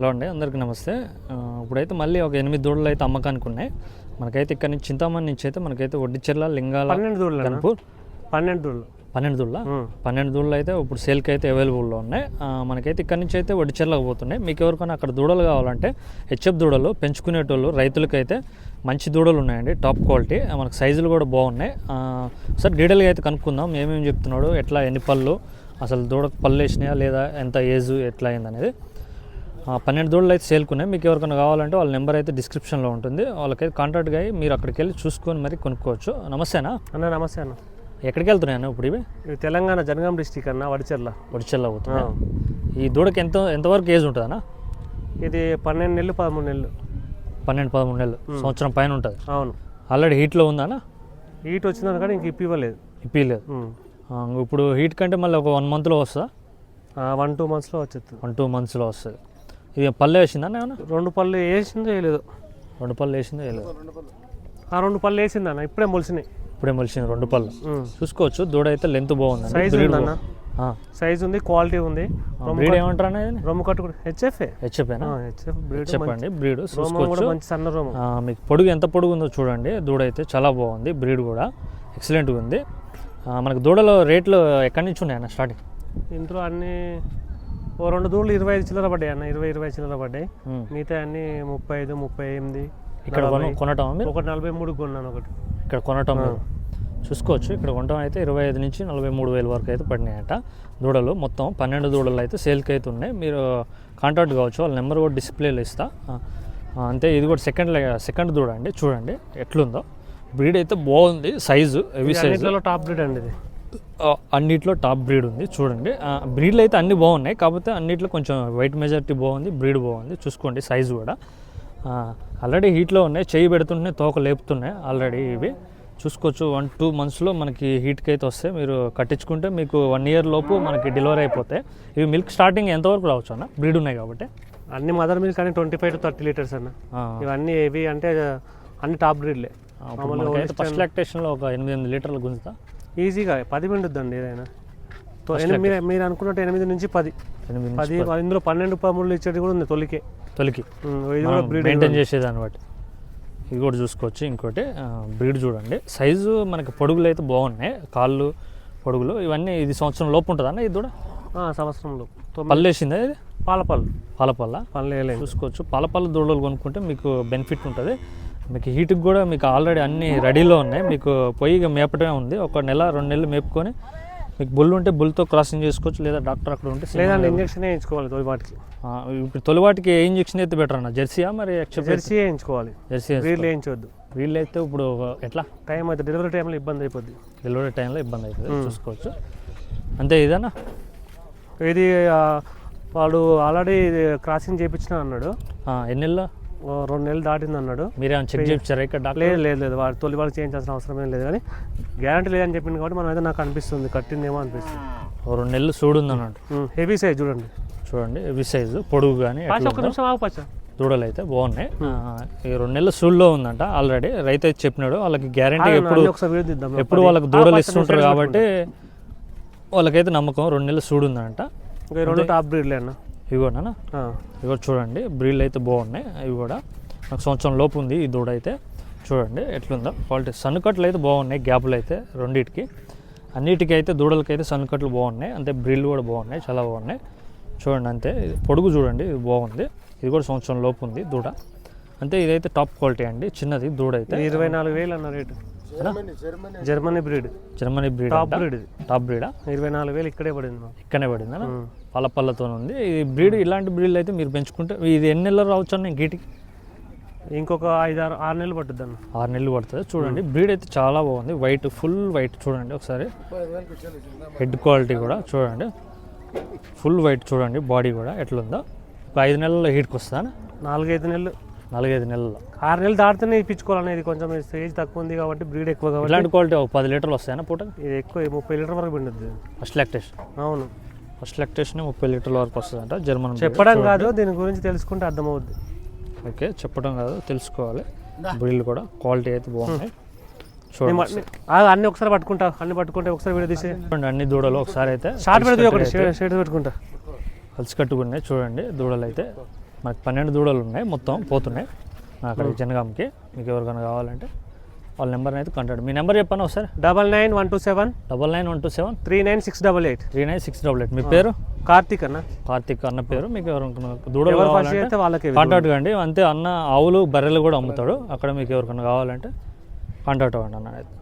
Hello అండి అందరికీ నమస్తే. ఇప్పుడైతే మళ్ళీ ఒక ఎనిమిది దూడలు అయితే అమ్మకానికి ఉన్నాయి. మనకైతే ఇక్కడ నుంచి చింతామణి నుంచి అయితే మనకైతే వడ్డిచెర్ల లింగాల పన్నెండు దూడలు. కనుపూర్ పన్నెండు దూడలు. పన్నెండు దూడల? ఉం. పన్నెండు దూడలు అయితే ఇప్పుడు సేల్కి అయితే అవైలబుల్లో ఉన్నాయి. మనకైతే ఇక్కడ నుంచి అయితే వడ్డిచెర్లకు పోతున్నాయి. మీకు ఎవరికైనా అక్కడ దూడలు కావాలంటే హెచ్ఎఫ్ దూడలు పెంచుకునేటోళ్ళు రైతులకైతే మంచి దూడలు ఉన్నాయండి టాప్ క్వాలిటీ మనకు సైజులు కూడా బాగున్నాయి. ఒకసారి డీటెయిల్గా అయితే కనుక్కుందాం. ఏమేమి చెప్తున్నాడు ఎట్లా ఎన్ని పళ్ళు అసలు దూడకు పళ్ళు వేసినాయా లేదా ఎంత ఏజ్ ఎట్లా అయింది అనేది ఆ, పన్నెండు దూడలు అయితే సేల్కున్నాయి. మీకు ఎవరికైనా కావాలంటే వాళ్ళ నెంబర్ అయితే డిస్క్రిప్షన్లో ఉంటుంది. వాళ్ళకైతే కాంటాక్ట్గా అయ్యి మీరు అక్కడికి వెళ్ళి చూసుకొని మరి కొనుక్కోవచ్చు. నమస్తేనా? అన్న నమస్తే అన్న. ఎక్కడికి వెళ్తున్నాయన్న ఇప్పుడు ఇవి? ఇది తెలంగాణ జనగాం డిస్టిక్ అన్న వడిచెర్ల. ఒడిచెల్ల పోతున్నాయి? ఈ దూడకి ఎంత ఎంతవరకు ఏజ్ ఉంటుందన్న? ఇది పన్నెండు నెలలు పదమూడు నెలలు. పన్నెండు పదమూడు నెలలు. సంవత్సరం పైన ఉంటుంది. అవును. ఆల్రెడీ హీట్లో ఉందానా హీట్ వచ్చిందని కానీ ఇంక ఇప్పివ్వలేదు ఇప్పలేదు ఇప్పుడు హీట్ కంటే మళ్ళీ ఒక వన్ మంత్లో వస్తుందా? వన్ టూ మంత్స్లో వచ్చేస్తుంది వన్ టూ మంత్స్లో వస్తుంది. ఇది పల్లె వేసిందా ఏమన్నా? రెండు పళ్ళు వేసిందో వేయలేదు రెండు పళ్ళు వేసిందో వేయలేదు ఆ రెండు పళ్ళు వేసింది అన్న ఇప్పుడే మొలిసినాయి. ఇప్పుడే మొలిసింది రెండు పళ్ళు. చూసుకోవచ్చు దూడ అయితే లెంత్ బాగుంది సైజ్ ఉందన్న. సైజ్ ఉంది క్వాలిటీ ఉంది. బ్రీడ్ ఏమంటారు అనేది రొమ్ము కట్టు కూడా హెచ్ఎఫ్ హెచ్ఎఫేనా హెచ్ఎఫ్ బ్రీడ్ చూసుకోవచ్చు. మంచి సన్న మీకు పొడుగు ఎంత పొడుగు ఉందో చూడండి. దూడ అయితే చాలా బాగుంది బ్రీడ్ కూడా. ఎక్సలెంట్గా ఉంది. మనకు దూడలో రేట్లు ఎక్కడి నుంచి ఉన్నాయన్న స్టార్టింగ్ ఇంట్లో అన్ని ఓ రెండు దూడలు ఇరవై ఐదు చిల్లర పడ్డాయి అన్న ఇరవై ఇరవై చిల్లర పడ్డాయి. మిగతా అన్ని ముప్పై ఐదు ముప్పై ఎనిమిది ఇక్కడ కొన కొనటం ఒకటి నలభై మూడు కొన్నాను ఒకటి. ఇక్కడ కొనటం చూసుకోవచ్చు. ఇక్కడ కొనటం అయితే ఇరవై ఐదు నుంచి నలభై మూడు వేల వరకు అయితే పడినాయట. దూడలు మొత్తం పన్నెండు దూడలు అయితే సేల్కి అయితే ఉన్నాయి. మీరు కాంటాక్ట్ కావచ్చు. వాళ్ళ నెంబర్ కూడా డిస్ప్లేలో ఇస్తా. అంతే ఇది కూడా సెకండ్ సెకండ్ దూడ అండి. చూడండి ఎట్లుందో. బ్రీడ్ అయితే బాగుంది. Size heavy size. అన్నిట్లలో టాప్ బ్రీడ్ అండి ఇది. అన్నిట్లో టాప్ బ్రీడ్ ఉంది చూడండి. బ్రీడ్లు అయితే అన్ని బాగున్నాయి కాకపోతే అన్నిట్లో కొంచెం వైట్ మెజారిటీ బాగుంది బ్రీడ్ బాగుంది చూసుకోండి సైజు కూడా. ఆల్రెడీ హీట్లో ఉన్నాయి చేయి పెడుతుంటే తోక లేపుతున్నాయి ఆల్రెడీ ఇవి. చూసుకోవచ్చు వన్ టూ మంత్స్లో మనకి హీట్కి అయితే వస్తే మీరు కట్టించుకుంటే మీకు వన్ ఇయర్ లోపు మనకి డెలివరీ అయిపోతాయి. ఇవి మిల్క్ స్టార్టింగ్ ఎంతవరకు రావచ్చు అన్న? బ్రీడ్ ఉన్నాయి కాబట్టి. అన్ని మదర్ మిల్క్ కానీ twenty five to thirty litres అన్న. ఇవన్నీ ఏవి అంటే అన్ని టాప్ బ్రీడ్లే. ఫస్ట్ లాక్టేషన్లో ఒక ఎనిమిది ఎనిమిది లీటర్లు గుంజుతా. ఈజీగా పది పిండుద్దండి ఏదైనా. మీరు మీరు అనుకున్నట్టు ఎనిమిది నుంచి పది. ఎనిమిది పది ఇందులో పన్నెండు పదమూడు ఇచ్చేది కూడా ఉంది తొలికే. తొలికి. ఇది కూడా బ్రీడ్ మెయింటైన్ చేసేదాన్ని బట్టి. ఇది కూడా చూసుకోవచ్చు. ఇంకోటి బ్రీడ్ చూడండి. సైజు మనకి పొడుగులు అయితే బాగున్నాయి. కాళ్ళు పొడుగులు ఇవన్నీ ఇది సంవత్సరం లోపు ఉంటుందన్న ఇది కూడా? సంవత్సరంలో పళ్ళు వేసిందా ఇది? పాల పళ్ళు పాలపల్ల పళ్ళు చూసుకోవచ్చు. పాలపల్ల దూడలు కొనుక్కుంటే మీకు బెనిఫిట్ ఉంటుంది. మీకు హీట్కి కూడా మీకు ఆల్రెడీ అన్ని రెడీలో ఉన్నాయి. మీకు పొయ్యి మేపటమే ఉంది. ఒక నెల రెండు నెలలు మేపుకొని మీకు బుల్ ఉంటే బుల్తో క్రాసింగ్ చేసుకోవచ్చు లేదా డాక్టర్ అక్కడ ఉంటే లేదండి ఇంజక్షన్ వేయించుకోవాలి తొలి వాటికి ఆ, ఇప్పుడు తొలివాటికి ఏ ఇంజక్షన్ అయితే బెటర్ అన్న? జెర్సీయా మరి జెర్సీ వేయించుకోవాలి. జెర్సీ బ్రీడ్ వేయించవద్దు వీళ్ళు అయితే ఇప్పుడు ఎట్లా? టైం అయితే డెలివరీ టైంలో ఇబ్బంది అయిపోద్ది. డెలివరీ టైంలో ఇబ్బంది అవుతుంది చూసుకోవచ్చు. అంతే ఇదేనా? ఇది వాడు ఆల్రెడీ క్రాసింగ్ చేయించిన అన్నాడు. ఆ, ఎన్ని నెలలు? ఓ రెండు నెలలు దాటింది అన్నాడు. మీరేమైనా చెక్ చేయించారా ఇక్కడ లేదు లేదు లేదు. వాడు తొలి వాళ్ళకి చేయించాల్సిన అవసరం ఏం లేదు కానీ గ్యారంటీ లేదని చెప్పింది కాబట్టి మనం అయితే నాకు అనిపిస్తుంది. కట్టిందేమో అనిపిస్తుంది. రెండు నెలలు చూడుంది అన్నట్టు హెవీ సైజ్ చూడండి. చూడండి ఎవి సైజు పొడుగు కానీ ఒక్క నిమిషం దూడలు అయితే బాగున్నాయి. ఈ రెండు నెలలు సూళ్ళో ఉందంట ఆల్రెడీ. రైతు అయితే చెప్పినాడు వాళ్ళకి గ్యారంటీ ఎప్పుడు ఎప్పుడు వాళ్ళకి దూడలు ఇస్తుంటారు కాబట్టి వాళ్ళకైతే నమ్మకం రెండు నెలలు సూడు ఉందంట ఇంకా ఈ రెండు టాప్ బ్రీడ్లే అన్న. ఇవి కూడా ఆ. ఇవి కూడా చూడండి బ్రీడ్లు అయితే బాగున్నాయి ఇవి కూడా. నాకు సంవత్సరం లోపు ఉంది ఈ దూడ అయితే. చూడండి ఎట్లుందో. క్వాలిటీ సన్నుకట్లు అయితే బాగున్నాయి గ్యాపులు అయితే రెండింటికి. అన్నిటికీ అయితే దూడలకి అయితే సన్నుకట్లు బాగున్నాయి అంతే బ్రీడ్లు కూడా బాగున్నాయి చాలా బాగున్నాయి. చూడండి అంతే. ఇది పొడుగు చూడండి ఇది బాగుంది. ఇది కూడా సంవత్సరం లోపు ఉంది దూడ. అంతే ఇదైతే టాప్ క్వాలిటీ అండి చిన్నది దూడ అయితే. ఇరవై నాలుగు వేలు అన్న rate. Germany breed. Germany breed top breed ఇది. టాప్ బ్రీడా? ఇరవై నాలుగు వేలు ఇక్కడే పడింది మాకు. ఇక్కడనే పడిందా పళ్ళతో ఉంది ఈ బ్రీడ్ ఇలాంటి బ్రీడ్లు అయితే మీరు పెంచుకుంటే ఇది ఎన్ని నెలలు రావచ్చు అన్న గీటికి ఇంకొక ఐదు ఆరు ఆరు నెలలు పట్టుద్ది అన్న ఆరు నెలలు పడుతుంది. చూడండి బ్రీడ్ అయితే చాలా బాగుంది. వైట్ ఫుల్ వైట్ చూడండి ఒకసారి. హెడ్ క్వాలిటీ కూడా చూడండి. ఫుల్ వైట్ చూడండి బాడీ కూడా ఎట్లుందో. ఒక ఐదు నెలల్లో హీట్కి వస్తుందా నాలుగైదు నెలలు. నాలుగైదు నెలల్లో. ఆరు నెలలు దాటితేనే ఇప్పించుకోవాలనేది కొంచెం స్టేజ్ తక్కువ ఉంది కాబట్టి బ్రీడ్ ఎక్కువ కాబట్టి ఇలాంటి క్వాలిటీ ఒక పది లీటర్లు వస్తాయన్న పూట ఇది ఎక్కువ ముప్పై లీటర్ వరకు పిండుద్ది. ఫస్ట్ లాక్టేషన్ అవును. ఫస్ట్ లాక్టేషన్ ముప్పై లీటర్ల వరకు వస్తుందంట జర్మన్ breed. చెప్పడం కాదు దీని గురించి తెలుసుకుంటే అర్థమవుద్ది. ఓకే చెప్పడం కాదు తెలుసుకోవాలి. బ్రీడ్లు కూడా క్వాలిటీ అయితే బాగున్నాయి. నేను చూడండి అన్ని ఒకసారి పట్టుకుంటా అన్ని పట్టుకుంటే ఒకసారి వీడియో తీసి చూడండి అన్ని దూడలు ఒకసారి అయితే షార్ట్ పెడితే ఒకటి షేడ్ పెట్టుకుంటా కలిసి కట్టుకున్నాయి చూడండి దూడలు అయితే. మనకి పన్నెండు దూడలు ఉన్నాయి మొత్తం పోతున్నాయి. అక్కడ జనగాంకి మీకు ఎవరికైనా కావాలంటే వాళ్ళ నెంబర్ని అయితే కాంటాక్ట్ మీ నెంబర్ చెప్పాను ఒకసారి? Double nine one two seven. Double nine one two seven. Three nine six double eight. Three nine six double eight. మీ పేరు? కార్తీక్ అన్న కార్తిక్ అన్న పేరు. మీకు దూడలు ఎవరు కావాలంటే అయితే వాళ్ళకి కాంటాక్ట్ కండి. అంతే అన్న ఆవులు బర్రెలు కూడా అమ్ముతాడు. అక్కడ మీకు ఎవరికైనా కావాలంటే కాంటాక్ట్ అవ్వండి అన్న అయితే.